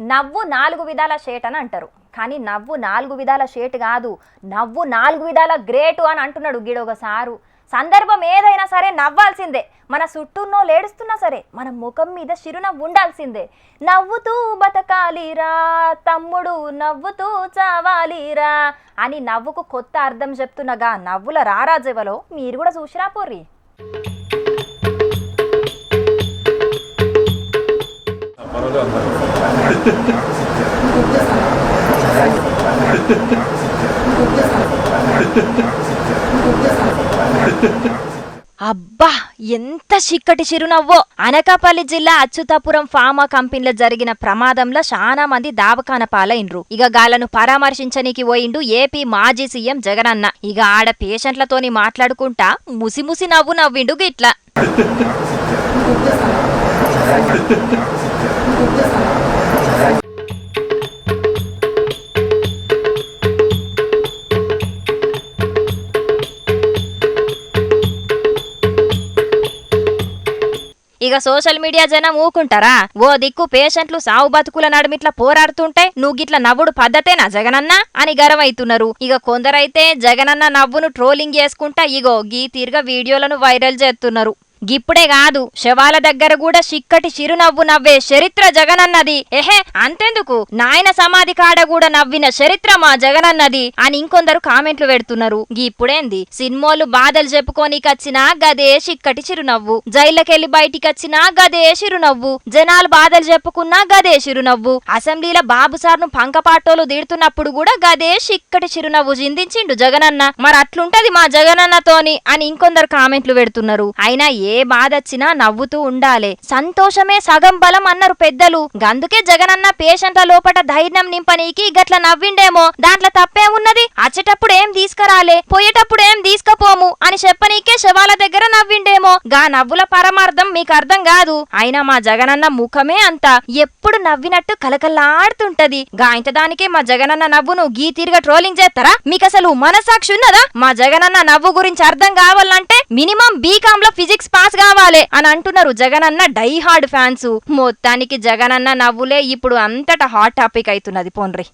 నవ్వు నాలుగు విధాల షేట్ అని అంటారు. కానీ నవ్వు నాలుగు విధాల షేట్ కాదు. నవ్వు నాలుగు విధాల గ్రేటు అని అంటున్నాడు గిడొక సారు. సందర్భం ఏదైనా సరే నవ్వాల్సిందే. మన చుట్టూన్నో లేడుస్తున్నా సరే మన ముఖం మీద చిరునవ్వు ఉండాల్సిందే. నవ్వుతూ బతకాలిరా తమ్ముడు నవ్వుతూ చావాలిరా అని నవ్వుకు కొత్త అర్థం చెప్తున్నగా నవ్వుల రారాజవలో మీరు కూడా చూసిరా పోర్రి. అబ్బా ఎంత చిక్కటి చిరునవ్వో. అనకాపల్లి జిల్లా అచ్యుతాపురం ఫార్మా కంపెనీలో జరిగిన ప్రమాదంలో చాలా మంది దావకాన పాలైండ్రు. ఇక గాలను పరామర్శించనీకి పోయిండు ఏపీ మాజీ సీఎం జగనన్న. ఇక ఆడ పేషెంట్లతోని మాట్లాడుకుంటా ముసిముసి నవ్వు నవ్విండు గిట్లా. ఇక సోషల్ మీడియా జనం ఊకుంటారా? ఓ దిక్కు పేషెంట్లు సావు బతుకుల నడుమిట్లా పోరాడుతుంటే నువ్వు గిట్ల నవ్వుడు పద్ధతేనా జగనన్న? అని గరమైతున్నారు ఇక కొందరైతే జగనన్న నవ్వును ట్రోలింగ్ చేసుకుంటా ఇగో గీ తీరుగా వీడియోలను వైరల్ చేస్తున్నారు. గిప్పుడే కాదు శవాల దగ్గర కూడా చిక్కటి చిరునవ్వు నవ్వే చరిత్ర జగనన్నది. ఎహే అంతెందుకు? నాయన సమాధి కాడ కూడా నవ్విన చరిత్ర మా జగనన్నది అని ఇంకొందరు కామెంట్లు పెడుతున్నారు. గిప్పుడేంది సినిమాలు బాధలు చెప్పుకోనికొచ్చినా గదే చిక్కటి చిరునవ్వు. జైళ్ళకెళ్ళి బయటికొచ్చినా గదే చిరునవ్వు. జనాలు బాధలు చెప్పుకున్నా గదే చిరునవ్వు. అసెంబ్లీలో బాబు సార్ను పంకపాటోలు దిడుతున్నప్పుడు కూడా గదే చిక్కటి చిరునవ్వు చిందించిండు జగనన్న. మరి అట్లుంటది మా జగనన్నతోని అని ఇంకొందరు కామెంట్లు పెడుతున్నారు. అయినా ఏ బాధొచ్చినా నవ్వుతూ ఉండాలి. సంతోషమే సగం బలం అన్నారు పెద్దలు. గందుకే జగనన్న పేషెంట్ల లోపట ధైర్యం నింపనీకి గట్ల నవ్విండేమో. దాంట్లో తప్పేమున్నది? అచ్చేటప్పుడు ఏం తీసుకురాలే? పోయేటప్పుడు ఏం తీసుకపోము? అని చెప్పనీకే శవాల దగ్గర నవ్విండేమో. గా నవ్వుల పరమార్థం మీకు అర్థం కాదు. అయినా మా జగనన్న ముఖమే అంత. ఎప్పుడు నవ్వినట్టు కలకల్లాడుతుంటది. గా ఇంత దానికే మా జగనన్న నవ్వును గీ తీరుగా ట్రోలింగ్ చేస్తారా? మీకు అసలు మనసాక్షి ఉన్నదా? మా జగనన్న నవ్వు గురించి అర్థం కావాలంటే మినిమం బీకామ్లో ఫిజిక్స్ పాస్ కావాలి అని అంటున్నారు జగన్ అన్న డై హార్డ్ ఫ్యాన్స్. మొత్తానికి జగన్ అన్న నవ్వులే. ఇప్పుడు అంతటా హాట్ టాపిక్ అవుతున్నది పోన్రి.